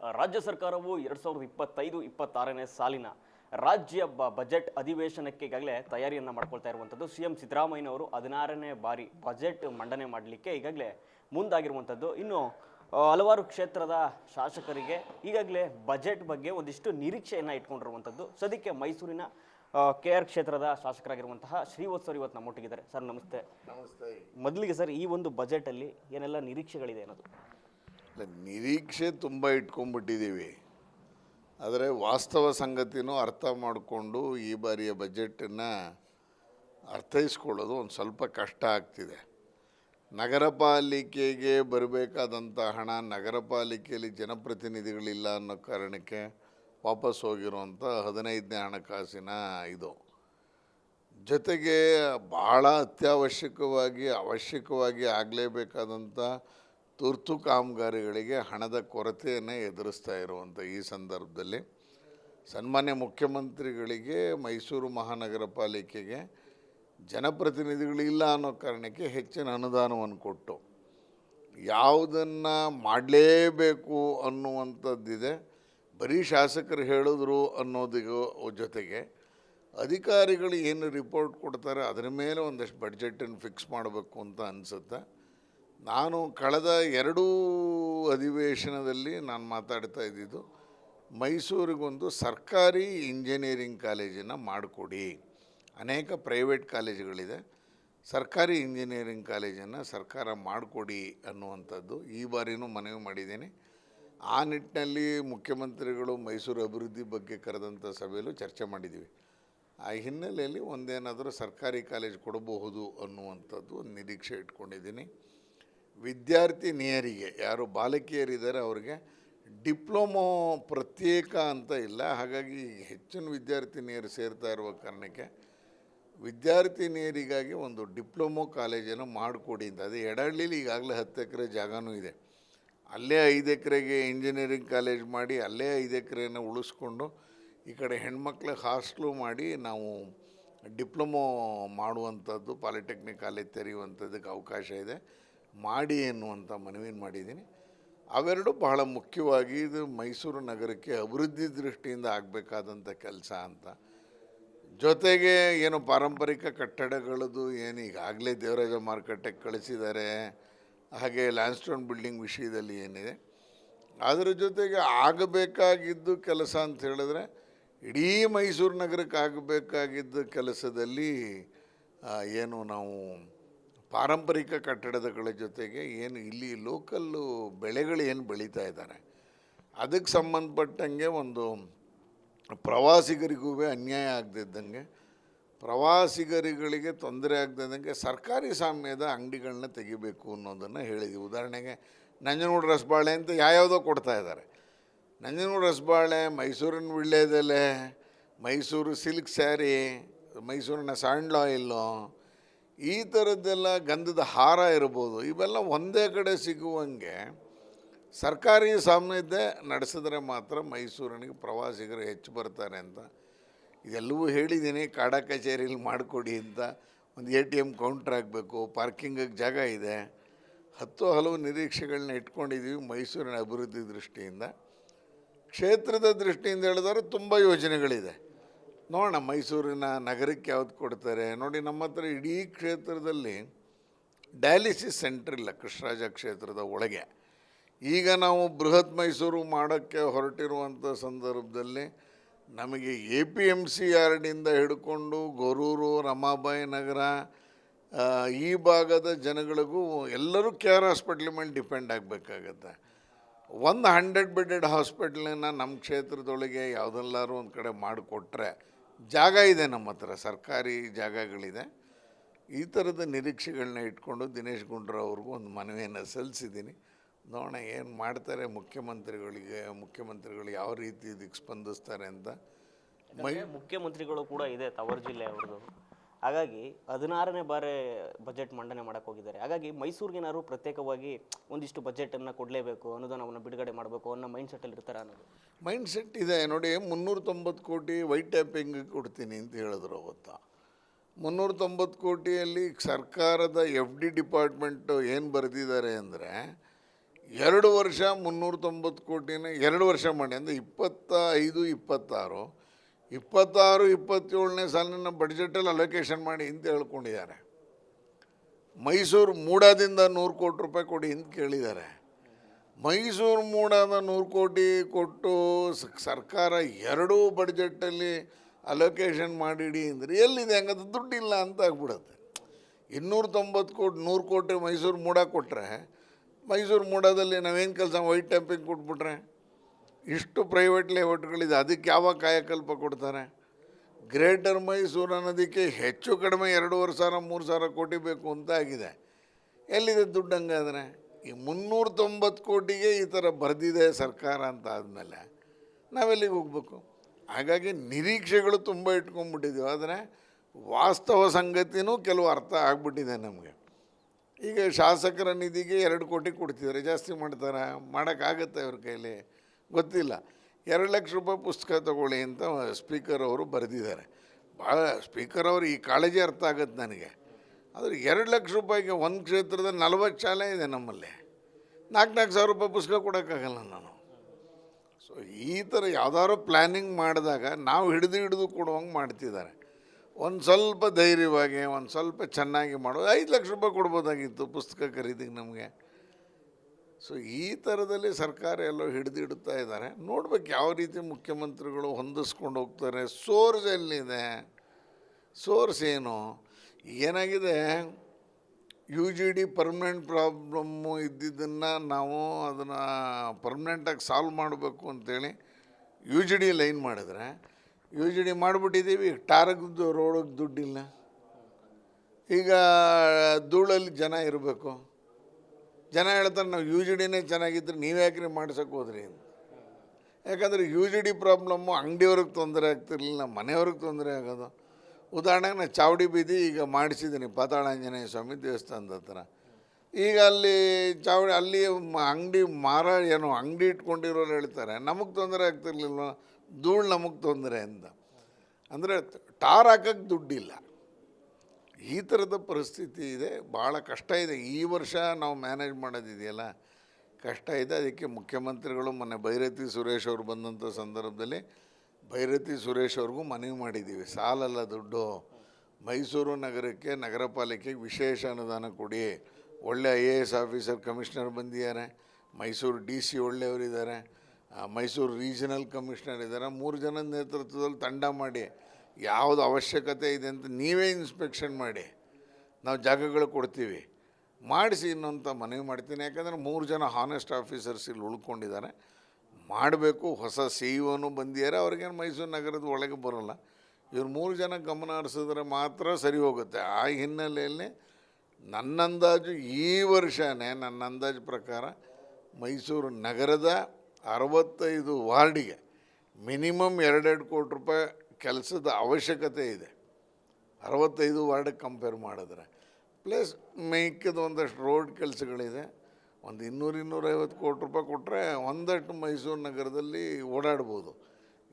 ರಾಜ್ಯ ಸರ್ಕಾರವು ಎರಡ್ ಸಾವಿರದ ಇಪ್ಪತ್ತೈದು ಇಪ್ಪತ್ತಾರನೇ ಸಾಲಿನ ರಾಜ್ಯ ಬ- ಬಜೆಟ್ ಅಧಿವೇಶನಕ್ಕೆ ಈಗಾಗಲೇ ತಯಾರಿಯನ್ನು ಮಾಡ್ಕೊಳ್ತಾ ಇರುವಂಥದ್ದು ಸಿ ಎಂ ಸಿದ್ದರಾಮಯ್ಯನವರು ಹದಿನಾರನೇ ಬಾರಿ ಬಜೆಟ್ ಮಂಡನೆ ಮಾಡಲಿಕ್ಕೆ ಈಗಾಗಲೇ ಮುಂದಾಗಿರುವಂಥದ್ದು ಇನ್ನು ಹಲವಾರು ಕ್ಷೇತ್ರದ ಶಾಸಕರಿಗೆ ಈಗಾಗಲೇ ಬಜೆಟ್ ಬಗ್ಗೆ ಒಂದಿಷ್ಟು ನಿರೀಕ್ಷೆಯನ್ನು ಇಟ್ಕೊಂಡಿರುವಂಥದ್ದು ಸದ್ಯಕ್ಕೆ ಮೈಸೂರಿನ ಕೆ ಆರ್ ಕ್ಷೇತ್ರದ ಶಾಸಕರಾಗಿರುವಂತಹ ಶ್ರೀವತ್ಸವರು ಇವತ್ತು ನಮ್ಮೊಟ್ಟಿಗಿದ್ದಾರೆ ಸರ್ ನಮಸ್ತೆ. ನಮಸ್ತೆ. ಮೊದಲಿಗೆ ಸರ್ ಈ ಒಂದು ಬಜೆಟಲ್ಲಿ ಏನೆಲ್ಲ ನಿರೀಕ್ಷೆಗಳಿದೆ ಅನ್ನೋದು? ನಿರೀಕ್ಷೆ ತುಂಬ ಇಟ್ಕೊಂಡ್ಬಿಟ್ಟಿದ್ದೀವಿ ಆದರೆ ವಾಸ್ತವ ಸಂಗತಿನೂ ಅರ್ಥ ಮಾಡಿಕೊಂಡು ಈ ಬಾರಿಯ ಬಜೆಟನ್ನು ಅರ್ಥೈಸ್ಕೊಳ್ಳೋದು ಒಂದು ಸ್ವಲ್ಪ ಕಷ್ಟ ಆಗ್ತಿದೆ. ನಗರ ಪಾಲಿಕೆಗೆ ಬರಬೇಕಾದಂಥ ಹಣ ನಗರ ಪಾಲಿಕೆಯಲ್ಲಿ ಜನಪ್ರತಿನಿಧಿಗಳಿಲ್ಲ ಅನ್ನೋ ಕಾರಣಕ್ಕೆ ವಾಪಸ್ ಹೋಗಿರುವಂಥ ಹದಿನೈದನೇ ಹಣಕಾಸಿನ ಇದು. ಜೊತೆಗೆ ಭಾಳ ಅತ್ಯವಶ್ಯಕವಾಗಿ ಅವಶ್ಯಕವಾಗಿ ಆಗಲೇಬೇಕಾದಂಥ ತುರ್ತು ಕಾಮಗಾರಿಗಳಿಗೆ ಹಣದ ಕೊರತೆಯನ್ನು ಎದುರಿಸ್ತಾ ಇರುವಂಥ ಈ ಸಂದರ್ಭದಲ್ಲಿ ಸನ್ಮಾನ್ಯ ಮುಖ್ಯಮಂತ್ರಿಗಳಿಗೆ ಮೈಸೂರು ಮಹಾನಗರ ಪಾಲಿಕೆಗೆ ಜನಪ್ರತಿನಿಧಿಗಳಿಲ್ಲ ಅನ್ನೋ ಕಾರಣಕ್ಕೆ ಹೆಚ್ಚಿನ ಅನುದಾನವನ್ನು ಕೊಟ್ಟು ಯಾವುದನ್ನು ಮಾಡಲೇಬೇಕು ಅನ್ನುವಂಥದ್ದಿದೆ. ಬರೀ ಶಾಸಕರು ಹೇಳಿದ್ರು ಅನ್ನೋದಿಗೂ ಜೊತೆಗೆ ಅಧಿಕಾರಿಗಳು ಏನು ರಿಪೋರ್ಟ್ ಕೊಡ್ತಾರೆ ಅದರ ಮೇಲೆ ಒಂದಷ್ಟು ಬಡ್ಜೆಟನ್ನು ಫಿಕ್ಸ್ ಮಾಡಬೇಕು ಅಂತ ಅನಿಸುತ್ತೆ. ನಾನು ಕಳೆದ ಎರಡೂ ಅಧಿವೇಶನದಲ್ಲಿ ನಾನು ಮಾತಾಡ್ತಾ ಇದ್ದಿದ್ದು, ಮೈಸೂರಿಗೊಂದು ಸರ್ಕಾರಿ ಇಂಜಿನಿಯರಿಂಗ್ ಕಾಲೇಜನ್ನು ಮಾಡಿಕೊಡಿ. ಅನೇಕ ಪ್ರೈವೇಟ್ ಕಾಲೇಜುಗಳಿದೆ. ಸರ್ಕಾರಿ ಇಂಜಿನಿಯರಿಂಗ್ ಕಾಲೇಜನ್ನು ಸರ್ಕಾರ ಮಾಡಿಕೊಡಿ ಅನ್ನುವಂಥದ್ದು ಈ ಬಾರಿನೂ ಮನವಿ ಮಾಡಿದ್ದೀನಿ. ಆ ನಿಟ್ಟಿನಲ್ಲಿ ಮುಖ್ಯಮಂತ್ರಿಗಳು ಮೈಸೂರು ಅಭಿವೃದ್ಧಿ ಬಗ್ಗೆ ಕರೆದಂಥ ಸಭೆಯಲ್ಲೂ ಚರ್ಚೆ ಮಾಡಿದ್ದೀವಿ. ಆ ಹಿನ್ನೆಲೆಯಲ್ಲಿ ಒಂದೇನಾದರೂ ಸರ್ಕಾರಿ ಕಾಲೇಜ್ ಕೊಡಬಹುದು ಅನ್ನುವಂಥದ್ದು ಒಂದು ನಿರೀಕ್ಷೆ ಇಟ್ಕೊಂಡಿದ್ದೀನಿ. ವಿದ್ಯಾರ್ಥಿನಿಯರಿಗೆ, ಯಾರು ಬಾಲಕಿಯರಿದ್ದಾರೆ ಅವ್ರಿಗೆ ಡಿಪ್ಲೊಮೋ ಪ್ರತ್ಯೇಕ ಅಂತ ಇಲ್ಲ. ಹಾಗಾಗಿ ಹೆಚ್ಚಿನ ವಿದ್ಯಾರ್ಥಿನಿಯರು ಸೇರ್ತಾ ಇರುವ ಕಾರಣಕ್ಕೆ ವಿದ್ಯಾರ್ಥಿನಿಯರಿಗಾಗಿ ಒಂದು ಡಿಪ್ಲೊಮೊ ಕಾಲೇಜನ್ನು ಮಾಡಿಕೊಡಿ ಅಂತ. ಅದೇ ಎಡಹಳ್ಳಿಲಿ ಈಗಾಗಲೇ ಹತ್ತು ಎಕರೆ ಜಾಗನೂ ಇದೆ. ಅಲ್ಲೇ ಐದು ಎಕರೆಗೆ ಇಂಜಿನಿಯರಿಂಗ್ ಕಾಲೇಜ್ ಮಾಡಿ ಅಲ್ಲೇ ಐದು ಎಕರೆನ ಉಳಿಸ್ಕೊಂಡು ಈ ಕಡೆ ಹೆಣ್ಮಕ್ಳಿಗೆ ಹಾಸ್ಟ್ಲು ಮಾಡಿ ನಾವು ಡಿಪ್ಲೊಮೊ ಮಾಡುವಂಥದ್ದು, ಪಾಲಿಟೆಕ್ನಿಕ್ ಕಾಲೇಜ್ ತೆರೆಯುವಂಥದ್ದಕ್ಕೆ ಅವಕಾಶ ಇದೆ. ಮಾಡಿ ಎನ್ನುವಂಥ ಮನವಿಯನ್ನು ಮಾಡಿದ್ದೀನಿ. ಅವೆರಡು ಬಹಳ ಮುಖ್ಯವಾಗಿ ಇದು ಮೈಸೂರು ನಗರಕ್ಕೆ ಅಭಿವೃದ್ಧಿ ದೃಷ್ಟಿಯಿಂದ ಆಗಬೇಕಾದಂಥ ಕೆಲಸ ಅಂತ. ಜೊತೆಗೆ ಏನು ಪಾರಂಪರಿಕ ಕಟ್ಟಡಗಳದ್ದು ಏನು ಈಗಾಗಲೇ ದೇವರಾಜ ಮಾರುಕಟ್ಟೆಗೆ ಕಳಿಸಿದ್ದಾರೆ. ಹಾಗೆ ಲ್ಯಾಂಡ್ಸ್ಟೋನ್ ಬಿಲ್ಡಿಂಗ್ ವಿಷಯದಲ್ಲಿ ಏನಿದೆ. ಅದರ ಜೊತೆಗೆ ಆಗಬೇಕಾಗಿದ್ದು ಕೆಲಸ ಅಂತ ಹೇಳಿದ್ರೆ ಇಡೀ ಮೈಸೂರು ನಗರಕ್ಕೆ ಆಗಬೇಕಾಗಿದ್ದ ಕೆಲಸದಲ್ಲಿ ಏನು ನಾವು ಪಾರಂಪರಿಕ ಕಟ್ಟಡಗಳ ಜೊತೆಗೆ ಏನು ಇಲ್ಲಿ ಲೋಕಲ್ಲು ಬೆಳೆಗಳು ಏನು ಬೆಳೀತಾ ಇದ್ದಾರೆ, ಅದಕ್ಕೆ ಸಂಬಂಧಪಟ್ಟಂಗೆ ಒಂದು ಪ್ರವಾಸಿಗರಿಗೂ ಅನ್ಯಾಯ ಆಗದಿದ್ದಂಗೆ, ಪ್ರವಾಸಿಗರುಗಳಿಗೆ ತೊಂದರೆ ಆಗದಿದ್ದಂಗೆ ಸರ್ಕಾರಿ ಸಾಮ್ಯದ ಅಂಗಡಿಗಳನ್ನ ತೆಗಿಬೇಕು ಅನ್ನೋದನ್ನು ಹೇಳಿದ್ವಿ. ಉದಾಹರಣೆಗೆ ನಂಜನಗೂಡು ರಸಬಾಳೆ ಅಂತ ಯಾವ್ಯಾವುದೋ ಕೊಡ್ತಾ ಇದ್ದಾರೆ. ನಂಜನಗೂಡು ರಸಬಾಳೆ, ಮೈಸೂರಿನ ವಿಳ್ಳೆದೆಲೆ ಮೈಸೂರು ಸಿಲ್ಕ್ ಸ್ಯಾರಿ, ಮೈಸೂರಿನ ಸ್ಯಾಂಡ್ಲ್ ಆಯಿಲ್ಲು ಈ ಥರದ್ದೆಲ್ಲ ಗಂಧದ ಹಾರ ಇರ್ಬೋದು, ಇವೆಲ್ಲ ಒಂದೇ ಕಡೆ ಸಿಗುವಂಗೆ ಸರ್ಕಾರಿ ಸಾಮ್ಯತೆ ನಡೆಸಿದ್ರೆ ಮಾತ್ರ ಮೈಸೂರಿನಿಗೆ ಪ್ರವಾಸಿಗರು ಹೆಚ್ಚು ಬರ್ತಾರೆ ಅಂತ. ಇದೆಲ್ಲವೂ ಹೇಳಿದ್ದೀನಿ, ಕಾಡ ಕಚೇರಿಯಲ್ಲಿ ಮಾಡಿಕೊಡಿ ಅಂತ. ಒಂದು ಎ ಟಿ ಎಂ ಕೌಂಟ್ರ್ ಆಗಬೇಕು, ಪಾರ್ಕಿಂಗಿಗೆ ಜಾಗ ಇದೆ. ಹತ್ತು ಹಲವು ನಿರೀಕ್ಷೆಗಳನ್ನ ಇಟ್ಕೊಂಡಿದ್ದೀವಿ ಮೈಸೂರಿನ ಅಭಿವೃದ್ಧಿ ದೃಷ್ಟಿಯಿಂದ. ಕ್ಷೇತ್ರದ ದೃಷ್ಟಿಯಿಂದ ಹೇಳಿದ್ರೆ ತುಂಬ ಯೋಜನೆಗಳಿದೆ. ನೋಡೋಣ, ಮೈಸೂರಿನ ನಗರಕ್ಕೆ ಯಾವ್ದು ಕೊಡ್ತಾರೆ. ನೋಡಿ, ನಮ್ಮ ಹತ್ರ ಇಡೀ ಕ್ಷೇತ್ರದಲ್ಲಿ ಡಯಾಲಿಸಿಸ್ ಸೆಂಟರ್ ಇಲ್ಲ, ಕೃಷ್ಣರಾಜ ಕ್ಷೇತ್ರದ ಒಳಗೆ. ಈಗ ನಾವು ಬೃಹತ್ ಮೈಸೂರು ಮಾಡೋಕ್ಕೆ ಹೊರಟಿರುವಂಥ ಸಂದರ್ಭದಲ್ಲಿ ನಮಗೆ ಎ ಪಿ ಎಂ ಸಿ ಯಾರ್ಡಿಂದ ಹಿಡ್ಕೊಂಡು ಗೊರೂರು, ರಮಾಬಾಯಿ ನಗರ ಈ ಭಾಗದ ಜನಗಳಿಗೂ ಎಲ್ಲರೂ ಕೆ ಆರ್ ಹಾಸ್ಪಿಟ್ಲ್ ಮೇಲೆ ಡಿಪೆಂಡ್ ಆಗಬೇಕಾಗತ್ತೆ. ಒಂದು ಹಂಡ್ರೆಡ್ ಬೆಡೆಡ್ ಹಾಸ್ಪಿಟ್ಲನ್ನ ನಮ್ಮ ಕ್ಷೇತ್ರದೊಳಗೆ ಯಾವುದೆಲ್ಲರೂ ಒಂದು ಕಡೆ ಮಾಡಿಕೊಟ್ರೆ ಜಾಗ ಇದೆ ನಮ್ಮ ಹತ್ರ, ಸರ್ಕಾರಿ ಜಾಗಗಳಿದೆ. ಈ ಥರದ ನಿರೀಕ್ಷೆಗಳನ್ನ ಇಟ್ಕೊಂಡು ದಿನೇಶ್ ಗುಂಡ್ರವ್ರಿಗೂ ಅವ್ರಿಗೂ ಒಂದು ಮನವಿಯನ್ನು ಸಲ್ಲಿಸಿದ್ದೀನಿ. ನೋಡೋಣ ಏನು ಮಾಡ್ತಾರೆ, ಮುಖ್ಯಮಂತ್ರಿಗಳಿಗೆ, ಮುಖ್ಯಮಂತ್ರಿಗಳು ಯಾವ ರೀತಿ ಇದಕ್ಕೆ ಸ್ಪಂದಿಸ್ತಾರೆ ಅಂತ. ಮುಖ್ಯಮಂತ್ರಿಗಳು ಕೂಡ ಇದೆ ತವರು ಜಿಲ್ಲೆ ಅವ್ರದ್ದು. ಹಾಗಾಗಿ ಹದಿನಾರನೇ ಬಾರಿ ಬಜೆಟ್ ಮಂಡನೆ ಮಾಡಕ್ಕೆ ಹೋಗಿದ್ದಾರೆ. ಹಾಗಾಗಿ ಮೈಸೂರಿಗೇನಾದ್ರು ಪ್ರತ್ಯೇಕವಾಗಿ ಒಂದಿಷ್ಟು ಬಜೆಟ್ ಅನ್ನ ಕೊಡಲೇಬೇಕು ಅನುದಾನವನ್ನು ಬಿಡುಗಡೆ ಮಾಡಬೇಕು ಅನ್ನೋ ಮೈಂಡ್ ಸೆಟ್ ಅಲ್ಲಿ ಇರ್ತಾರ ಅನ್ನೋದು? ಮೈಂಡ್ ಸೆಟ್ ಇದೆ. ನೋಡಿ ಮುನ್ನೂರ ತೊಂಬತ್ತು ಕೋಟಿ ವೈಟ್ ಟ್ಯಾಪಿಂಗ್ ಕೊಡ್ತೀನಿ ಅಂತ ಹೇಳಿದ್ರು ಅವತ್ತು. ಮುನ್ನೂರ ತೊಂಬತ್ತು ಕೋಟಿಯಲ್ಲಿ ಸರ್ಕಾರದ ಎಫ್ ಡಿ ಡಿಪಾರ್ಟ್ಮೆಂಟು ಏನು ಬರೆದಿದ್ದಾರೆ ಅಂದರೆ, ಎರಡು ವರ್ಷ ಮುನ್ನೂರ ತೊಂಬತ್ತು ಕೋಟಿನ, ಎರಡು ವರ್ಷ ಮಾಡಿ, ಅಂದರೆ ಇಪ್ಪತ್ತ ಐದು ಇಪ್ಪತ್ತಾರು ಇಪ್ಪತ್ತಾರು, ಇಪ್ಪತ್ತೇಳನೇ ಸಾಲಿನ ಬಡ್ಜೆಟಲ್ಲಿ ಅಲೋಕೇಶನ್ ಮಾಡಿ ಅಂತ ಹೇಳ್ಕೊಂಡಿದ್ದಾರೆ. ಮೈಸೂರು ಮೂಡಾದಿಂದ ನೂರು ಕೋಟಿ ರೂಪಾಯಿ ಕೊಡಿ ಅಂತ ಕೇಳಿದ್ದಾರೆ. ಮೈಸೂರು ಮೂಡಾದ ನೂರು ಕೋಟಿ ಕೊಟ್ಟು ಸರ್ಕಾರ ಎರಡೂ ಬಡ್ಜೆಟಲ್ಲಿ ಅಲೋಕೇಶನ್ ಮಾಡಿಡಿ ಅಂದರೆ ಎಲ್ಲಿದೆ ಹಂಗಂತ ದುಡ್ಡಿಲ್ಲ ಅಂತ ಆಗ್ಬಿಡುತ್ತೆ. ಇನ್ನೂರ ತೊಂಬತ್ತು ಕೋಟಿ, ನೂರು ಕೋಟಿ ಮೈಸೂರು ಮೂಡ ಕೊಟ್ಟರೆ ಮೈಸೂರು ಮೂಡಾದಲ್ಲಿ ನಾವೇನು ಕೆಲಸ ವೈಟ್ ಟ್ಯಾಂಪಿಂಗ್ ಕೊಟ್ಬಿಟ್ರೆ? ಇಷ್ಟು ಪ್ರೈವೇಟ್ ಲೇಔಟ್ಗಳಿದೆ ಅದಕ್ಕೆ ಯಾವ ಕಾಯಕಲ್ಪ ಕೊಡ್ತಾರೆ? ಗ್ರೇಟರ್ ಮೈಸೂರು ಅನ್ನೋದಕ್ಕೆ ಹೆಚ್ಚು ಕಡಿಮೆ ಎರಡೂವರೆ ಸಾವಿರ, ಮೂರು ಸಾವಿರ ಕೋಟಿ ಬೇಕು ಅಂತ ಆಗಿದೆ. ಎಲ್ಲಿದೆ ದುಡ್ಡು ಹಂಗಾದ್ರೆ? ಈ ಮುನ್ನೂರ ತೊಂಬತ್ತು ಕೋಟಿಗೆ ಈ ಥರ ಬರೆದಿದೆ ಸರ್ಕಾರ ಅಂತ ಆದಮೇಲೆ ನಾವೆಲ್ಲಿಗೆ ಹೋಗ್ಬೇಕು? ಹಾಗಾಗಿ ನಿರೀಕ್ಷೆಗಳು ತುಂಬ ಇಟ್ಕೊಂಡ್ಬಿಟ್ಟಿದ್ದೀವಿ ಆದರೆ ವಾಸ್ತವ ಸಂಗತಿನೂ ಕೆಲವು ಅರ್ಥ ಆಗ್ಬಿಟ್ಟಿದೆ ನಮಗೆ. ಈಗ ಶಾಸಕರ ನಿಧಿಗೆ ಎರಡು ಕೋಟಿ ಕೊಡ್ತಿದ್ದಾರೆ. ಜಾಸ್ತಿ ಮಾಡ್ತಾರೆ? ಮಾಡೋಕ್ಕಾಗತ್ತೆ ಅವ್ರ ಕೈಲಿ? ಗೊತ್ತಿಲ್ಲ. ಎರಡು ಲಕ್ಷ ರೂಪಾಯಿ ಪುಸ್ತಕ ತಗೊಳ್ಳಿ ಅಂತ ಸ್ಪೀಕರ್ ಅವರು ಬರೆದಿದ್ದಾರೆ. ಭಾಳ ಸ್ಪೀಕರ್ ಅವರು ಈ ಕಾಳಜಿ ಅರ್ಥ ಆಗುತ್ತೆ ನನಗೆ. ಆದರೆ ಎರಡು ಲಕ್ಷ ರೂಪಾಯಿಗೆ ಒಂದು ಕ್ಷೇತ್ರದ ನಲವತ್ತು ಶಾಲೆ ಇದೆ ನಮ್ಮಲ್ಲಿ. ನಾಲ್ಕು ನಾಲ್ಕು ಸಾವಿರ ರೂಪಾಯಿ ಪುಸ್ತಕ ಕೊಡೋಕ್ಕಾಗಲ್ಲ ನಾನು. ಸೊ ಈ ಥರ ಯಾವ್ದಾದ್ರು ಪ್ಲ್ಯಾನಿಂಗ್ ಮಾಡಿದಾಗ ನಾವು ಹಿಡಿದು ಹಿಡಿದು ಕೊಡುವಂಗೆ ಮಾಡ್ತಿದ್ದಾರೆ. ಒಂದು ಸ್ವಲ್ಪ ಧೈರ್ಯವಾಗಿ, ಒಂದು ಸ್ವಲ್ಪ ಚೆನ್ನಾಗಿ ಮಾಡೋದು. ಐದು ಲಕ್ಷ ರೂಪಾಯಿ ಕೊಡ್ಬೋದಾಗಿತ್ತು ಪುಸ್ತಕ ಖರೀದಿಗೆ ನಮಗೆ. ಸೊ ಈ ಥರದಲ್ಲಿ ಸರ್ಕಾರ ಎಲ್ಲೋ ಹಿಡಿದಿಡ್ತಾ ಇದ್ದಾರೆ. ನೋಡ್ಬೇಕು ಯಾವ ರೀತಿ ಮುಖ್ಯಮಂತ್ರಿಗಳು ಹೊಂದಿಸ್ಕೊಂಡು ಹೋಗ್ತಾರೆ. ಸೋರ್ಸ್ ಎಲ್ಲಿದೆ? ಸೋರ್ಸ್ ಏನು? ಏನಾಗಿದೆ? U G D permanent problem ಇದ್ದಿದ್ದನ್ನು ನಾವು ಅದನ್ನು ಪರ್ಮನೆಂಟಾಗಿ ಸಾಲ್ವ್ ಮಾಡಬೇಕು ಅಂತೇಳಿ ಯು ಜಿ ಡಿ ಲೈನ್ ಮಾಡಿದ್ರೆ ಯು ಜಿ ಡಿ ಮಾಡಿಬಿಟ್ಟಿದ್ದೀವಿ. ಟಾರಗದ್ದು ರೋಡಿಗೆ ದುಡ್ಡಿಲ್ಲ. ಈಗ ಧೂಳಲ್ಲಿ ಜನ ಇರಬೇಕು. ಜನ ಹೇಳ್ತಾರೆ ನಾವು ಯು ಜಿ ಡಿನೇ ಚೆನ್ನಾಗಿದ್ರೆ ನೀವು ಮಾಡ್ಸೋಕೆ ಹೋದ್ರಿ ಅಂತ. ಯಾಕಂದರೆ ಯು ಜಿ ಡಿ ಪ್ರಾಬ್ಲಮ್ಮು ಅಂಗಡಿಯವ್ರಿಗೆ ತೊಂದರೆ ಆಗ್ತಿರ್ಲಿಲ್ಲ ಮನೆಯವ್ರಿಗೆ ತೊಂದರೆ ಆಗೋದು. ಉದಾಹರಣೆಗೆ ನಾನು ಚಾವಡಿ ಬೀದಿ ಈಗ ಮಾಡಿಸಿದ್ದೀನಿ ಪಾತಾಳಾಂಜನೇಯ ಸ್ವಾಮಿ ದೇವಸ್ಥಾನದ ಹತ್ರ. ಈಗ ಅಲ್ಲಿ ಚಾವಡಿ, ಅಲ್ಲಿ ಅಂಗಡಿ ಮಾರ ಏನು ಅಂಗಡಿ ಇಟ್ಕೊಂಡಿರೋರು ಹೇಳ್ತಾರೆ, ನಮಗೆ ತೊಂದರೆ ಆಗ್ತಿರಲಿಲ್ಲ ಧೂಳು ನಮಗೆ ತೊಂದರೆ ಅಂತ. ಅಂದರೆ ಟಾರ್ ಹಾಕೋಕ್ಕೆ ದುಡ್ಡಿಲ್ಲ. ಈ ಥರದ ಪರಿಸ್ಥಿತಿ ಇದೆ. ಭಾಳ ಕಷ್ಟ ಇದೆ. ಈ ವರ್ಷ ನಾವು ಮ್ಯಾನೇಜ್ ಮಾಡೋದಿದೆಯಲ್ಲ? ಕಷ್ಟ ಇದೆ. ಅದಕ್ಕೆ ಮುಖ್ಯಮಂತ್ರಿಗಳು ಮೊನ್ನೆ ಭೈರತಿ ಸುರೇಶ್ ಅವರು ಬಂದಂಥ ಸಂದರ್ಭದಲ್ಲಿ ಭೈರತಿ ಸುರೇಶ್ ಅವ್ರಿಗೂ ಮನವಿ ಮಾಡಿದ್ದೀವಿ. ಸಾಲಲ್ಲ ದುಡ್ಡು. ಮೈಸೂರು ನಗರಕ್ಕೆ, ನಗರ ವಿಶೇಷ ಅನುದಾನ ಕೊಡಿ. ಒಳ್ಳೆ I A S officer commissioner ಬಂದಿದ್ದಾರೆ. ಮೈಸೂರು ಡಿ ಸಿ ಒಳ್ಳೆಯವರಿದ್ದಾರೆ. ಮೈಸೂರು ರೀಜನಲ್ ಕಮಿಷನರ್ ಇದ್ದಾರೆ. ಮೂರು ಜನ ನೇತೃತ್ವದಲ್ಲಿ ತಂಡ ಮಾಡಿ ಯಾವುದು ಅವಶ್ಯಕತೆ ಇದೆ ಅಂತ ನೀವೇ ಇನ್ಸ್ಪೆಕ್ಷನ್ ಮಾಡಿ. ನಾವು ಜಾಗಗಳು ಕೊಡ್ತೀವಿ. ಮಾಡಿಸಿ ಇನ್ನೊಂತ ಮನವಿ ಮಾಡ್ತೀನಿ. ಯಾಕಂದರೆ ಮೂರು ಜನ ಹಾನೆಸ್ಟ್ ಆಫೀಸರ್ಸ್ ಇಲ್ಲಿ ಉಳ್ಕೊಂಡಿದ್ದಾರೆ. ಮಾಡಬೇಕು, ಹೊಸ ಸಿ ಒನು ಬಂದಿದ್ದಾರೆ. ಅವ್ರಿಗೇನು ಮೈಸೂರು ನಗರದ ಒಳಗೆ ಬರೋಲ್ಲ. ಇವ್ರು ಮೂರು ಜನ ಗಮನ ಹರಿಸಿದ್ರೆ ಮಾತ್ರ ಸರಿ ಹೋಗುತ್ತೆ. ಆ ಹಿನ್ನೆಲೆಯಲ್ಲಿ ನನ್ನ ಅಂದಾಜು ಈ ವರ್ಷವೇ ನನ್ನ ಅಂದಾಜು ಪ್ರಕಾರ ಮೈಸೂರು ನಗರದ ಅರವತ್ತೈದು ವಾರ್ಡಿಗೆ ಮಿನಿಮಮ್ ಎರಡೆರಡು ಕೋಟಿ ರೂಪಾಯಿ ಕೆಲಸದ ಅವಶ್ಯಕತೆ ಇದೆ. ಅರವತ್ತೈದು ವಾರ್ಡ್ಗೆ ಕಂಪೇರ್ ಮಾಡಿದ್ರೆ. ಪ್ಲಸ್ ಮೇಕದ ಒಂದಷ್ಟು ರೋಡ್ ಕೆಲಸಗಳಿದೆ. ಒಂದು ಇನ್ನೂರು ಇನ್ನೂರೈವತ್ತು ಕೋಟಿ ರೂಪಾಯಿ ಕೊಟ್ಟರೆ ಒಂದಷ್ಟು ಮೈಸೂರು ನಗರದಲ್ಲಿ ಓಡಾಡ್ಬೋದು.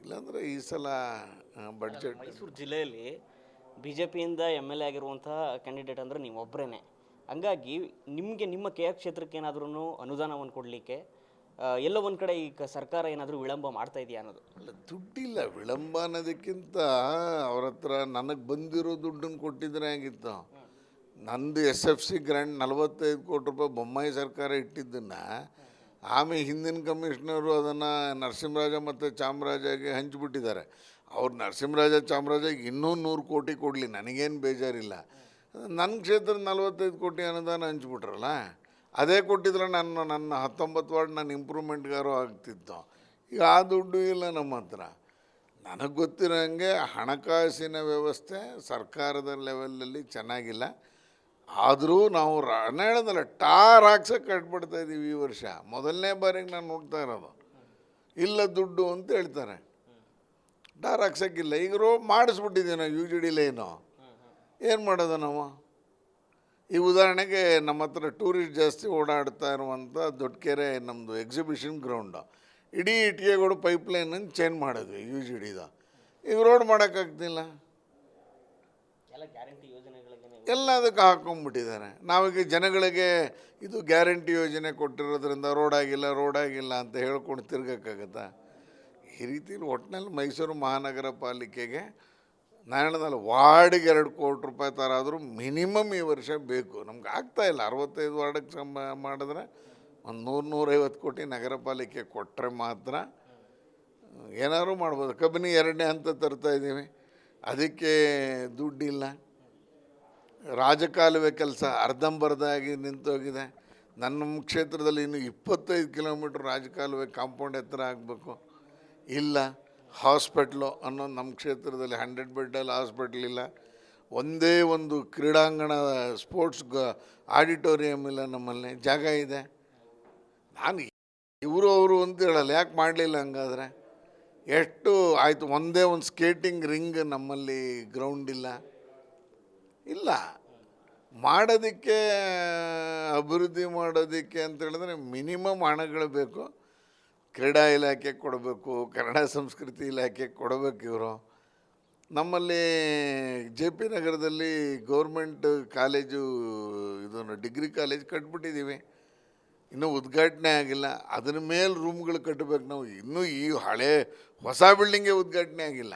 ಇಲ್ಲಾಂದರೆ ಈ ಸಲ ಬಡ್ಜೆಟ್ ಮೈಸೂರು ಜಿಲ್ಲೆಯಲ್ಲಿ ಬಿ ಜೆ ಪಿಯಿಂದ ಎಂ ಎಲ್ ಎ ಆಗಿರುವಂತಹ ಕ್ಯಾಂಡಿಡೇಟ್ ಅಂದರೆ ನೀವು ಒಬ್ಬರೇ ಹಂಗಾಗಿ ನಿಮಗೆ ನಿಮ್ಮ ಕೆ ಆರ್ ಕ್ಷೇತ್ರಕ್ಕೆ ಏನಾದ್ರೂ ಅನುದಾನವನ್ನು ಕೊಡಲಿಕ್ಕೆ ಎಲ್ಲೋ ಒಂದು ಕಡೆ ಈಗ ಸರ್ಕಾರ ಏನಾದರೂ ವಿಳಂಬ ಮಾಡ್ತಾ ಇದೆಯಾ ಅನ್ನೋದು? ಅಲ್ಲ, ದುಡ್ಡಿಲ್ಲ. ವಿಳಂಬ ಅನ್ನೋದಕ್ಕಿಂತ ಅವ್ರ ಹತ್ರ ನನಗೆ ಬಂದಿರೋ ದುಡ್ಡನ್ನು ಕೊಟ್ಟಿದ್ರೆ ಹೇಗಿತ್ತು? ನಂದು ಎಸ್ ಎಫ್ ಸಿ ಗ್ರ್ಯಾಂಡ್ ನಲವತ್ತೈದು ಕೋಟಿ ರೂಪಾಯಿ ಬೊಮ್ಮಾಯಿ ಸರ್ಕಾರ ಇಟ್ಟಿದ್ದನ್ನು ಆಮೇಲೆ ಹಿಂದಿನ ಕಮಿಷನರು ಅದನ್ನು ನರಸಿಂಹರಾಜ ಮತ್ತು ಚಾಮರಾಜಗೆ ಹಂಚಿಬಿಟ್ಟಿದ್ದಾರೆ. ಅವ್ರು ನರಸಿಂಹರಾಜ ಚಾಮರಾಜಗೆ ಇನ್ನೂ ನೂರು ಕೋಟಿ ಕೊಡಲಿ, ನನಗೇನು ಬೇಜಾರಿಲ್ಲ. ನನ್ನ ಕ್ಷೇತ್ರದ ನಲವತ್ತೈದು ಕೋಟಿ ಅನುದಾನ ಹಂಚ್ಬಿಟ್ರಲ್ಲ? ಅದೇ ಕೊಟ್ಟಿದ್ರೆ ನನ್ನ ನನ್ನ ಹತ್ತೊಂಬತ್ತು ವಾರ್ಡ್ ನಾನು ಇಂಪ್ರೂವ್ಮೆಂಟ್ಗಾರು ಆಗ್ತಿತ್ತು. ಈಗ ಆ ದುಡ್ಡು ಇಲ್ಲ ನಮ್ಮ ಹತ್ರ. ನನಗೆ ಗೊತ್ತಿರೋ ಹಂಗೆ ಹಣಕಾಸಿನ ವ್ಯವಸ್ಥೆ ಸರ್ಕಾರದ ಲೆವೆಲಲ್ಲಿ ಚೆನ್ನಾಗಿಲ್ಲ. ಆದರೂ ನಾವು ರಾ- ನಾನು ಹೇಳೋದಲ್ಲ ಟಾರ್ ಹಾಕ್ಸಕ್ಕೆ ಕಟ್ಬಿಡ್ತಾ ಇದ್ದೀವಿ ಈ ವರ್ಷ. ಮೊದಲನೇ ಬಾರಿಗೆ ನಾನು ನೋಡ್ತಾ ಇರೋದು. ಇಲ್ಲ ದುಡ್ಡು ಅಂತ ಹೇಳ್ತಾರೆ. ಟಾರ್ ಹಾಕ್ಸೋಕ್ಕಿಲ್ಲ. ಈಗ ರೋ ಮಾಡಿಸ್ಬಿಟ್ಟಿದ್ದೀವಿ ನಾವು ಯು ಜಿ ಡಿ ಲೈನು. ಏನು ಮಾಡೋದು ನಾವು? ಈ ಉದಾಹರಣೆಗೆ ನಮ್ಮ ಹತ್ರ ಟೂರಿಸ್ಟ್ ಜಾಸ್ತಿ ಓಡಾಡ್ತಾ ಇರುವಂಥ ದೊಡ್ಡಕೆರೆ ನಮ್ಮದು ಎಕ್ಸಿಬಿಷನ್ ಗ್ರೌಂಡು ಇಡೀ ಇಟ್ಟಿಗೆಗಳು ಪೈಪ್ಲೈನನ್ನು ಚೇಂಜ್ ಮಾಡಿದ್ವಿ ಯು ಜಿ ಡಿದ ಈಗ ರೋಡ್ ಮಾಡೋಕ್ಕಾಗ್ತಿಲ್ಲ. ಎಲ್ಲ ಅದಕ್ಕೆ ಹಾಕೊಂಡ್ಬಿಟ್ಟಿದ್ದಾರೆ ನಾವೀಗ ಜನಗಳಿಗೆ ಇದು ಗ್ಯಾರಂಟಿ ಯೋಜನೆ ಕೊಟ್ಟಿರೋದ್ರಿಂದ ರೋಡ್ ಆಗಿಲ್ಲ ರೋಡ್ ಆಗಿಲ್ಲ ಅಂತ ಹೇಳ್ಕೊಂಡು ತಿರ್ಗಕ್ಕಾಗತ್ತಾ? ಈ ರೀತಿ ಒಟ್ಟಿನಲ್ಲಿ ಮೈಸೂರು ಮಹಾನಗರ ಪಾಲಿಕೆಗೆ ನಾರಾಯಣದಲ್ಲಿ ವಾರ್ಡಿಗೆ ಎರಡು ಕೋಟಿ ರೂಪಾಯಿ ಥರ ಆದರೂ ಮಿನಿಮಮ್ ಈ ವರ್ಷ ಬೇಕು. ನಮ್ಗೆ ಆಗ್ತಾ ಇಲ್ಲ. ಅರವತ್ತೈದು ವಾರ್ಡಕ್ಕೆ ಸಂಬ, ಮಾಡಿದ್ರೆ ಒಂದು ನೂರು, ನೂರೈವತ್ತು ಕೋಟಿ ನಗರ ಪಾಲಿಕೆ ಕೊಟ್ಟರೆ ಮಾತ್ರ ಏನಾದರೂ ಮಾಡ್ಬೋದು. ಕಬಿನಿ ಎರಡನೇ ಹಂತ ತರ್ತಾ ಇದ್ದೀವಿ. ಅದಕ್ಕೆ ದುಡ್ಡಿಲ್ಲ. ರಾಜಕಾಲುವೆ ಕೆಲಸ ಅರ್ಧಂಬರ್ಧಾಗಿ ನಿಂತೋಗಿದೆ. ನನ್ನ ಕ್ಷೇತ್ರದಲ್ಲಿ ಇನ್ನು ಇಪ್ಪತ್ತೈದು ಕಿಲೋಮೀಟ್ರ್ ರಾಜಕಾಲುವೆ ಕಾಂಪೌಂಡ್ ಎತ್ತರ ಆಗಬೇಕು. ಇಲ್ಲ. ಹಾಸ್ಪಿಟ್ಲು ಅನ್ನೋ ನಮ್ಮ ಕ್ಷೇತ್ರದಲ್ಲಿ ಹಂಡ್ರೆಡ್ ಬೆಡ್ಡಲ್ಲಿ ಹಾಸ್ಪಿಟ್ಲ್ ಇಲ್ಲ. ಒಂದೇ ಒಂದು ಕ್ರೀಡಾಂಗಣ ಸ್ಪೋರ್ಟ್ಸ್ ಗ ಆಡಿಟೋರಿಯಂ ಇಲ್ಲ ನಮ್ಮಲ್ಲಿ, ಜಾಗ ಇದೆ. ನಾನು ಇವರು ಅವರು ಅಂತ ಹೇಳಲ್ಲ, ಯಾಕೆ ಮಾಡಲಿಲ್ಲ ಹಂಗಾದ್ರೆ? ಎಷ್ಟು ಆಯಿತು, ಒಂದೇ ಒಂದು ಸ್ಕೇಟಿಂಗ್ ರಿಂಗ್ ನಮ್ಮಲ್ಲಿ ಗ್ರೌಂಡ್ ಇಲ್ಲ. ಇಲ್ಲ. ಮಾಡೋದಕ್ಕೆ, ಅಭಿವೃದ್ಧಿ ಮಾಡೋದಕ್ಕೆ ಅಂತ ಹೇಳಿದ್ರೆ ಮಿನಿಮಮ್ ಹಣಗಳು ಬೇಕು. ಕ್ರೀಡಾ ಇಲಾಖೆ ಕೊಡಬೇಕು, ಕನ್ನಡ ಸಂಸ್ಕೃತಿ ಇಲಾಖೆ ಕೊಡಬೇಕು ಇವರು. ನಮ್ಮಲ್ಲಿ ಜೆ ಪಿ ನಗರದಲ್ಲಿ ಗೌರ್ಮೆಂಟ್ ಕಾಲೇಜು ಇದನ್ನು ಡಿಗ್ರಿ ಕಾಲೇಜ್ ಕಟ್ಬಿಟ್ಟಿದ್ದೀವಿ ಇನ್ನೂ ಉದ್ಘಾಟನೆ ಆಗಿಲ್ಲ. ಅದ್ರ ಮೇಲೆ ರೂಮ್ಗಳು ಕಟ್ಟಬೇಕು ನಾವು. ಇನ್ನೂ ಈ ಹಳೆ ಹೊಸ ಬಿಲ್ಡಿಂಗೇ ಉದ್ಘಾಟನೆ ಆಗಿಲ್ಲ.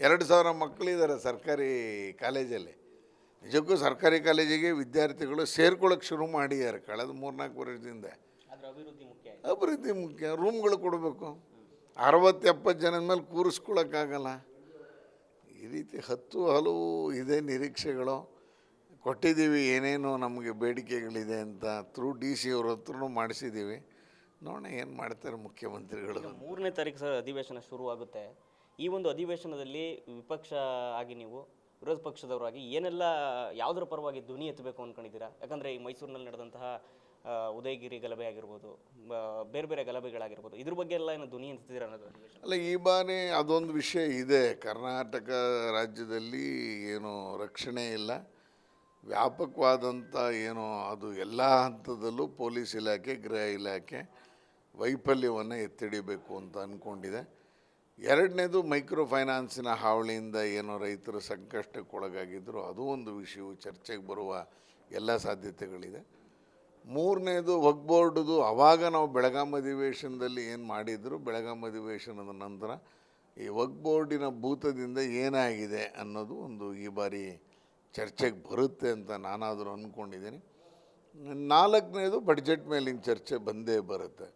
ಎರಡು ಸಾವಿರ ಮಕ್ಕಳಿದ್ದಾರೆ ಸರ್ಕಾರಿ ಕಾಲೇಜಲ್ಲಿ. ನಿಜಕ್ಕೂ ಸರ್ಕಾರಿ ಕಾಲೇಜಿಗೆ ವಿದ್ಯಾರ್ಥಿಗಳು ಸೇರ್ಕೊಳ್ಳೋಕೆ ಶುರು ಮಾಡಿದ್ದಾರೆ. ಕಳೆದ ಮೂರ್ನಾಲ್ಕು ವರ್ಷದಿಂದ. ಅಭಿವೃದ್ಧಿ ಮುಖ್ಯ ರೂಮ್ಗಳು ಕೊಡಬೇಕು. ಅರವತ್ತು ಎಪ್ಪತ್ತು ಜನದ ಮೇಲೆ ಕೂರಿಸ್ಕೊಳಕ್ಕಾಗಲ್ಲ. ಈ ರೀತಿ ಹತ್ತು ಹಲವು ಇದೆ ನಿರೀಕ್ಷೆಗಳು. ಕೊಟ್ಟಿದ್ದೀವಿ ಏನೇನು ನಮಗೆ ಬೇಡಿಕೆಗಳಿದೆ ಅಂತ ಥ್ರೂ ಡಿ ಸಿ ಅವ್ರ ಹತ್ರನೂ ಮಾಡಿಸಿದ್ದೀವಿ. ನೋಡೋಣ ಏನು ಮಾಡ್ತಾರೆ ಮುಖ್ಯಮಂತ್ರಿಗಳು. ಮೂರನೇ ತಾರೀಕು ಸರ್ ಅಧಿವೇಶನ ಶುರುವಾಗುತ್ತೆ. ಈ ಒಂದು ಅಧಿವೇಶನದಲ್ಲಿ ವಿಪಕ್ಷ ಆಗಿ ನೀವು ವಿರೋಧ ಪಕ್ಷದವರಾಗಿ ಏನೆಲ್ಲ ಯಾವುದರ ಪರವಾಗಿ ಧ್ವನಿ ಎತ್ತಬೇಕು ಅಂದ್ಕೊಂಡಿದ್ದೀರಾ ಯಾಕಂದರೆ ಈ ಮೈಸೂರಿನಲ್ಲಿ ನಡೆದಂತಹ ಉದಯಗಿರಿ ಗಲಭೆ ಆಗಿರ್ಬೋದು ಬೇರೆ ಬೇರೆ ಗಲಭೆಗಳಾಗಿರ್ಬೋದು, ಇದ್ರ ಬಗ್ಗೆ ಎಲ್ಲ ಏನು ಧ್ವನಿ ಎತ್ತಿದ್ದೀರಾ ಅನ್ನೋದು ಅಲ್ಲ, ಈ ಬಾರಿ ಅದೊಂದು ವಿಷಯ ಇದೆ. ಕರ್ನಾಟಕ ರಾಜ್ಯದಲ್ಲಿ ಏನು ರಕ್ಷಣೆ ಇಲ್ಲ. ವ್ಯಾಪಕವಾದಂಥ ಏನು ಅದು ಎಲ್ಲ ಹಂತದಲ್ಲೂ ಪೊಲೀಸ್ ಇಲಾಖೆ, ಗೃಹ ಇಲಾಖೆ ವೈಫಲ್ಯವನ್ನು ಎತ್ತಿಡಿಬೇಕು ಅಂತ ಅಂದ್ಕೊಂಡಿದೆ ಎರಡನೇದು ಮೈಕ್ರೋ ಫೈನಾನ್ಸಿನ ಹಾವಳಿಯಿಂದ ಏನು ರೈತರು ಸಂಕಷ್ಟಕ್ಕೊಳಗಾಗಿದ್ದರು, ಅದು ಒಂದು ವಿಷಯವು ಚರ್ಚೆಗೆ ಬರುವ ಎಲ್ಲ ಸಾಧ್ಯತೆಗಳಿದೆ. ಮೂರನೇದು ವಕ್ ಅವಾಗ ನಾವು ಬೆಳಗಾಂ ಅಧಿವೇಶನದಲ್ಲಿ ಏನು ಮಾಡಿದ್ರು, ಬೆಳಗಾಂ ಅಧಿವೇಶನದ ನಂತರ ಈ ವಕ್ ಬೋರ್ಡಿನ ಭೂತದಿಂದ ಏನಾಗಿದೆ ಅನ್ನೋದು ಒಂದು ಈ ಬಾರಿ ಚರ್ಚೆಗೆ ಬರುತ್ತೆ ಅಂತ ನಾನಾದರೂ ಅಂದ್ಕೊಂಡಿದ್ದೀನಿ ನಾಲ್ಕನೇದು ಬಡ್ಜೆಟ್ ಮೇಲಿನ ಚರ್ಚೆ ಬಂದೇ ಬರುತ್ತೆ.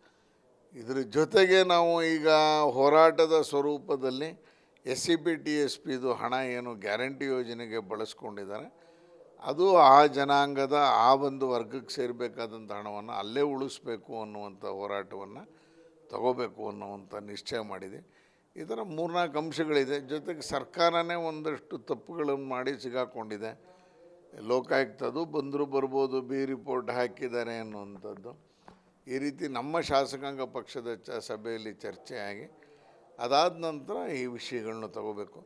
ಇದರ ಜೊತೆಗೆ ನಾವು ಈಗ ಹೋರಾಟದ ಸ್ವರೂಪದಲ್ಲಿ S C B T S ಪಿದು ಹಣ ಏನು ಗ್ಯಾರಂಟಿ ಯೋಜನೆಗೆ ಬಳಸ್ಕೊಂಡಿದ್ದಾರೆ. ಅದು ಆ ಜನಾಂಗದ ಆ ಒಂದು ವರ್ಗಕ್ಕೆ ಸೇರಬೇಕಾದಂಥ ಹಣವನ್ನು ಅಲ್ಲೇ ಉಳಿಸ್ಬೇಕು ಅನ್ನುವಂಥ ಹೋರಾಟವನ್ನು ತಗೋಬೇಕು ಅನ್ನುವಂಥ ನಿಶ್ಚಯ ಮಾಡಿದೆ. ಈ ಥರ ಮೂರ್ನಾಲ್ಕು ಅಂಶಗಳಿದೆ. ಜೊತೆಗೆ ಸರ್ಕಾರನೇ ಒಂದಷ್ಟು ತಪ್ಪುಗಳನ್ನು ಮಾಡಿ ಸಿಗಾಕೊಂಡಿದೆ. ಲೋಕಾಯುಕ್ತದು ಬಂದರೂ ಬರ್ಬೋದು, ಬಿ ರಿಪೋರ್ಟ್ ಹಾಕಿದ್ದಾರೆ ಅನ್ನುವಂಥದ್ದು. ಈ ರೀತಿ ನಮ್ಮ ಶಾಸಕಾಂಗ ಪಕ್ಷದ ಚ ಸಭೆಯಲ್ಲಿ ಚರ್ಚೆಯಾಗಿ ಅದಾದ ನಂತರ ಈ ವಿಷಯಗಳನ್ನ ತಗೋಬೇಕು.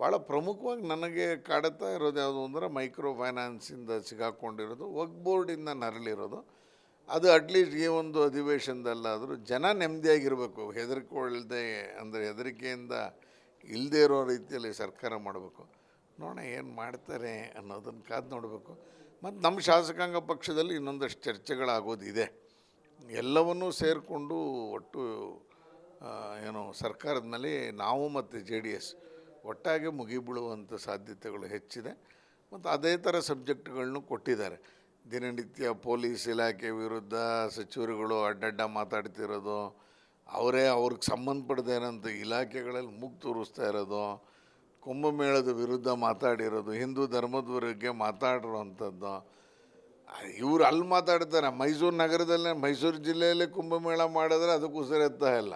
ಭಾಳ ಪ್ರಮುಖವಾಗಿ ನನಗೆ ಕಾಡುತ್ತಾ ಇರೋದು ಯಾವುದು ಅಂದರೆ ಮೈಕ್ರೋ ಫೈನಾನ್ಸಿಂದ ಸಿಗಾಕೊಂಡಿರೋದು ವಕ್ ಬೋರ್ಡಿಂದ ನರಳಿರೋದು. ಅದು ಅಟ್ಲೀಸ್ಟ್ ಈ ಒಂದು ಅಧಿವೇಶನದಲ್ಲಾದರೂ ಜನ ನೆಮ್ಮದಿಯಾಗಿರಬೇಕು. ಹೆದರಿಕೊಳ್ಳದೆ ಅಂದರೆ ಹೆದರಿಕೆಯಿಂದ ಇಲ್ಲದೇ ಇರೋ ರೀತಿಯಲ್ಲಿ ಸರ್ಕಾರ ಮಾಡಬೇಕು. ನೋಡೋಣ ಏನು ಮಾಡ್ತಾರೆ ಅನ್ನೋದನ್ನು ಕಾದು ನೋಡಬೇಕು. ಮತ್ತು ನಮ್ಮ ಶಾಸಕಾಂಗ ಪಕ್ಷದಲ್ಲಿ ಇನ್ನೊಂದಷ್ಟು ಚರ್ಚೆಗಳಾಗೋದಿದೆ. ಎಲ್ಲವನ್ನೂ ಸೇರಿಕೊಂಡು ಒಟ್ಟು ಏನು ಸರ್ಕಾರದ ಮೇಲೆ ನಾವು ಮತ್ತು ಜೆ ಡಿ ಎಸ್ ಒಟ್ಟಾಗಿ ಮುಗಿಬೀಳುವಂಥ ಸಾಧ್ಯತೆಗಳು ಹೆಚ್ಚಿದೆ ಮತ್ತು ಅದೇ ಥರ ಸಬ್ಜೆಕ್ಟ್ಗಳನ್ನು ಕೊಟ್ಟಿದ್ದಾರೆ. ದಿನನಿತ್ಯ ಪೊಲೀಸ್ ಇಲಾಖೆ ವಿರುದ್ಧ ಸಚಿವರುಗಳು ಅಡ್ಡಡ್ಡ ಮಾತಾಡ್ತಿರೋದು, ಅವರೇ ಅವ್ರಿಗೆ ಸಂಬಂಧಪಡ್ದೇನಂತ ಇಲಾಖೆಗಳಲ್ಲಿ ಮೂಗು ತೋರಿಸ್ತಾ ಇರೋದು, ಕುಂಭಮೇಳದ ವಿರುದ್ಧ ಮಾತಾಡಿರೋದು, ಹಿಂದೂ ಧರ್ಮದ ಬಗ್ಗೆ ಮಾತಾಡಿರೋವಂಥದ್ದು. ಇವ್ರು ಅಲ್ಲಿ ಮಾತಾಡ್ತಾರೆ. ಮೈಸೂರು ನಗರದಲ್ಲೇ, ಮೈಸೂರು ಜಿಲ್ಲೆಯಲ್ಲೇ ಕುಂಭಮೇಳ ಮಾಡಿದ್ರೆ ಅದಕ್ಕೆ ಉಸಿರೆತ್ತಾ ಇಲ್ಲ.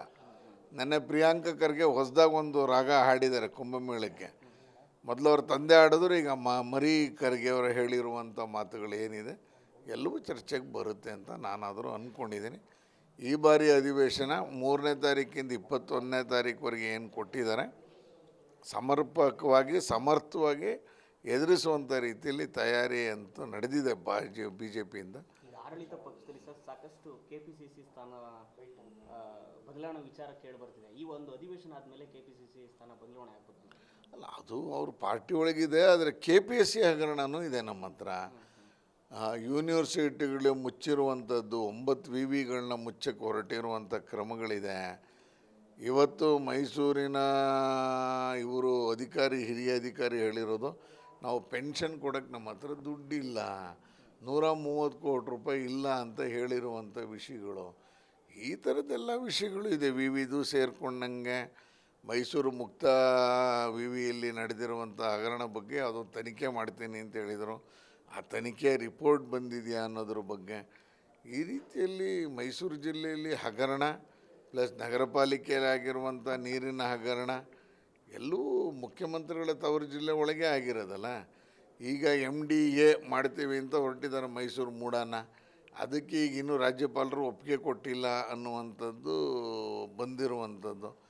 ನೆನ್ನೆ ಪ್ರಿಯಾಂಕ ಖರ್ಗೆ ಹೊಸದಾಗಿ ಒಂದು ರಾಗ ಹಾಡಿದ್ದಾರೆ ಕುಂಭಮೇಳಕ್ಕೆ. ಮೊದಲು ಅವ್ರ ತಂದೆ ಆಡಿದ್ರು ಈಗ ಮ, ಮರಿ ಖರ್ಗೆ ಅವರು ಹೇಳಿರುವಂಥ ಮಾತುಗಳು ಏನಿದೆ, ಎಲ್ಲವೂ ಚರ್ಚೆಗೆ ಬರುತ್ತೆ ಅಂತ ನಾನಾದರೂ ಅಂದ್ಕೊಂಡಿದ್ದೀನಿ ಈ ಬಾರಿ ಅಧಿವೇಶನ ಮೂರನೇ ತಾರೀಕಿಂದ ಇಪ್ಪತ್ತೊಂದನೇ ತಾರೀಕುವರೆಗೆ ಏನು ಕೊಟ್ಟಿದ್ದಾರೆ, ಸಮರ್ಪಕವಾಗಿ, ಸಮರ್ಥವಾಗಿ ಎದುರಿಸುವಂಥ ರೀತಿಯಲ್ಲಿ ತಯಾರಿ ಅಂತೂ ನಡೆದಿದೆ ಬಾ, ಜೆ ಬಿ ಜೆ ಪಿಯಿಂದ ಆಡಳಿತ ಪಕ್ಷದಲ್ಲಿ ಸರ್ ಸಾಕಷ್ಟು ಕೆ ಪಿ ಸಿ ಸಿ ಸ್ಥಾನ ಬದಲಾವಣೆ ವಿಚಾರ ಕೇಳಿ ಬರ್ತಿದೆ. ಈ ಒಂದು ಅಧಿವೇಶನ ಆದಮೇಲೆ ಕೆ ಪಿ ಸಿ ಸಿ ಸ್ಥಾನ ಬದಲಾವಣೆ ಆಗ್ಬೋದು ಅಲ್ಲ, ಅದು ಅವ್ರ ಪಾರ್ಟಿ ಒಳಗಿದೆ, ಆದರೆ ಕೆ ಪಿ ಎಸ್ ಸಿ ಹಗರಣನೂ ಇದೆ ನಮ್ಮ ಹತ್ರ. ಯೂನಿವರ್ಸಿಟಿಗಳು ಮುಚ್ಚಿರುವಂಥದ್ದು, ಒಂಬತ್ತು ವಿ ವಿಗಳನ್ನ ಮುಚ್ಚಕ್ಕೆ ಹೊರಟಿರುವಂಥ ಕ್ರಮಗಳಿದೆ. ಇವತ್ತು ಮೈಸೂರಿನ, ಇವರು ಅಧಿಕಾರಿ, ಹಿರಿಯ ಅಧಿಕಾರಿ ಹೇಳಿರೋದು, ನಾವು ಪೆನ್ಷನ್ ಕೊಡೋಕ್ಕೆ ನಮ್ಮ ಹತ್ರ ದುಡ್ಡಿಲ್ಲ. ನೂರ ಮೂವತ್ತು ಕೋಟಿ ರೂಪಾಯಿ ಇಲ್ಲ ಅಂತ ಹೇಳಿರುವಂಥ ವಿಷಯಗಳು, ಈ ಥರದ್ದೆಲ್ಲ ವಿಷಯಗಳು ಇದೆ. ವಿವಿದು ಸೇರಿಕೊಂಡಂಗೆ ಮೈಸೂರು ಮುಕ್ತ ವಿವಿಯಲ್ಲಿ ನಡೆದಿರುವಂಥ ಹಗರಣ ಬಗ್ಗೆ ಅದು ತನಿಖೆ ಮಾಡ್ತೀನಿ ಅಂತ ಹೇಳಿದರು. ಆ ತನಿಖೆ ರಿಪೋರ್ಟ್ ಬಂದಿದೆಯಾ ಅನ್ನೋದ್ರ ಬಗ್ಗೆ ಈ ರೀತಿಯಲ್ಲಿ ಮೈಸೂರು ಜಿಲ್ಲೆಯಲ್ಲಿ ಹಗರಣ ಪ್ಲಸ್ ನಗರ ಪಾಲಿಕೆಯಲ್ಲಿ ಆಗಿರುವಂಥ ನೀರಿನ ಹಗರಣ ಎಲ್ಲೂ ಮುಖ್ಯಮಂತ್ರಿಗಳ ತವರು ಜಿಲ್ಲೆ ಒಳಗೆ ಆಗಿರೋದಲ್ಲ. ಈಗ ಎಂ ಡಿ ಎ ಮಾಡ್ತೀವಿ ಅಂತ ಹೊರಟಿದ್ದಾರೆ ಮೈಸೂರು ಮೂಡಾನ. ಅದಕ್ಕೆ ಈಗ ಇನ್ನೂ ರಾಜ್ಯಪಾಲರು ಒಪ್ಪಿಗೆ ಕೊಟ್ಟಿಲ್ಲ ಅನ್ನುವಂಥದ್ದು ಬಂದಿರುವಂಥದ್ದು.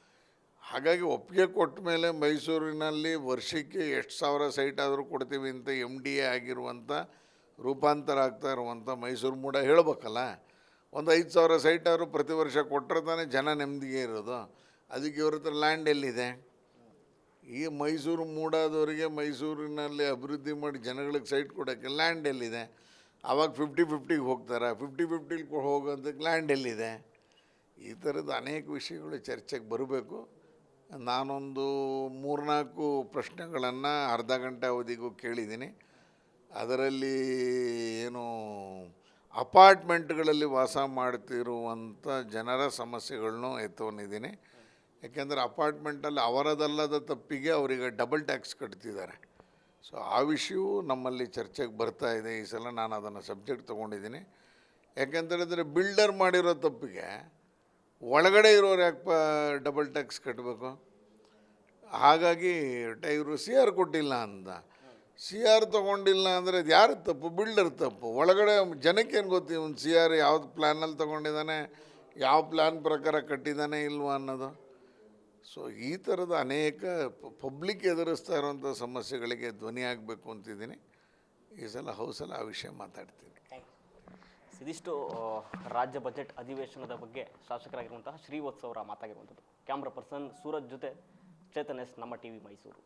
ಹಾಗಾಗಿ ಒಪ್ಪಿಗೆ ಕೊಟ್ಟ ಮೇಲೆ ಮೈಸೂರಿನಲ್ಲಿ ವರ್ಷಕ್ಕೆ ಎಷ್ಟು ಸಾವಿರ ಸೈಟ್ ಆದರೂ ಕೊಡ್ತೀವಿ ಅಂತ ಎಂ ಡಿ ಎ ಆಗಿರುವಂಥ ರೂಪಾಂತರ ಆಗ್ತಾ ಇರುವಂಥ ಮೈಸೂರು ಮೂಡ ಹೇಳಬೇಕಲ್ಲ. ಒಂದು ಐದು ಸಾವಿರ ಸೈಟ್ ಆದರೂ ಪ್ರತಿ ವರ್ಷ ಕೊಟ್ಟರೆ ತಾನೇ ಜನ ನೆಮ್ಮದಿಗೆ ಇರೋದು. ಅದಕ್ಕೆ ಇವ್ರ ಹತ್ರ ಲ್ಯಾಂಡ್ ಎಲ್ಲಿದೆ? ಈ ಮೈಸೂರು ಮೂಡಾದವರಿಗೆ ಮೈಸೂರಿನಲ್ಲಿ ಅಭಿವೃದ್ಧಿ ಮಾಡಿ ಜನಗಳಿಗೆ ಸೈಟ್ ಕೊಡೋಕ್ಕೆ ಲ್ಯಾಂಡ್ ಎಲ್ಲಿದೆ? ಆವಾಗ ಫಿಫ್ಟಿ ಫಿಫ್ಟಿಗೆ ಹೋಗ್ತಾರೆ? ಫಿಫ್ಟಿ ಫಿಫ್ಟಿಲಿ ಹೋಗೋದಕ್ಕೆ ಲ್ಯಾಂಡ್ ಎಲ್ಲಿದೆ? ಈ ಥರದ ಅನೇಕ ವಿಷಯಗಳು ಚರ್ಚೆಗೆ ಬರಬೇಕು. ನಾನೊಂದು ಮೂರ್ನಾಲ್ಕು ಪ್ರಶ್ನೆಗಳನ್ನು ಅರ್ಧ ಗಂಟೆ ಅವಧಿಗೂ ಕೇಳಿದ್ದೀನಿ. ಅದರಲ್ಲಿ ಏನು ಅಪಾರ್ಟ್ಮೆಂಟ್ಗಳಲ್ಲಿ ವಾಸ ಮಾಡ್ತಿರುವಂಥ ಜನರ ಸಮಸ್ಯೆಗಳನ್ನೂ ಎತ್ತವನಿದ್ದೀನಿ ಯಾಕೆಂದರೆ ಅಪಾರ್ಟ್ಮೆಂಟಲ್ಲಿ ಅವರದಲ್ಲದ ತಪ್ಪಿಗೆ ಅವರಿಗೆ ಡಬಲ್ ಟ್ಯಾಕ್ಸ್ ಕಟ್ತಿದ್ದಾರೆ. ಸೊ ಆ ವಿಷಯವೂ ನಮ್ಮಲ್ಲಿ ಚರ್ಚೆಗೆ ಬರ್ತಾ ಇದೆ. ಈ ಸಲ ನಾನು ಅದನ್ನು ಸಬ್ಜೆಕ್ಟ್ ತೊಗೊಂಡಿದ್ದೀನಿ. ಯಾಕೆಂತೇಳಿದರೆ ಬಿಲ್ಡರ್ ಮಾಡಿರೋ ತಪ್ಪಿಗೆ ಒಳಗಡೆ ಇರೋರು ಯಾಕೆ ಪ ಡಬಲ್ ಟ್ಯಾಕ್ಸ್ ಕಟ್ಟಬೇಕು ಹಾಗಾಗಿ ಇವರು ಸಿ ಆರ್ ಕೊಟ್ಟಿಲ್ಲ ಅಂತ. ಸಿ ಆರ್ ತೊಗೊಂಡಿಲ್ಲ ಅಂದರೆ ಅದು ಯಾರು ತಪ್ಪು? ಬಿಲ್ಡರ್ ತಪ್ಪು. ಒಳಗಡೆ ಜನಕ್ಕೇನು ಗೊತ್ತಿ ಒಂದು ಸಿ ಆರ್ ಯಾವ್ದು ಪ್ಲ್ಯಾನಲ್ಲಿ ತೊಗೊಂಡಿದ್ದಾನೆ? ಯಾವ ಪ್ಲ್ಯಾನ್ ಪ್ರಕಾರ ಕಟ್ಟಿದ್ದಾನೆ ಇಲ್ವಾ ಅನ್ನೋದು? ಸೊ ಈ ಥರದ ಅನೇಕ ಪಬ್ಲಿಕ್ ಎದುರಿಸ್ತಾ ಇರುವಂಥ ಸಮಸ್ಯೆಗಳಿಗೆ ಧ್ವನಿ ಆಗಬೇಕು ಅಂತಿದ್ದೀನಿ. ಈ ಸಲ ಹೌಸಲ್ಲಿ ಆ ವಿಷಯ ಮಾತಾಡ್ತೀನಿ. ಇದಿಷ್ಟು ರಾಜ್ಯ ಬಜೆಟ್ ಅಧಿವೇಶನದ ಬಗ್ಗೆ ಶಾಸಕರಾಗಿರುವಂತಹ ಶ್ರೀವತ್ಸವರ ಮಾತಾಗಿರುವಂಥದ್ದು. ಕ್ಯಾಮ್ರಾ ಪರ್ಸನ್ ಸೂರಜ್ ಜೊತೆ ಚೇತನ್ ಎಸ್ ನಮ್ಮ ಟಿವಿ ಮೈಸೂರು.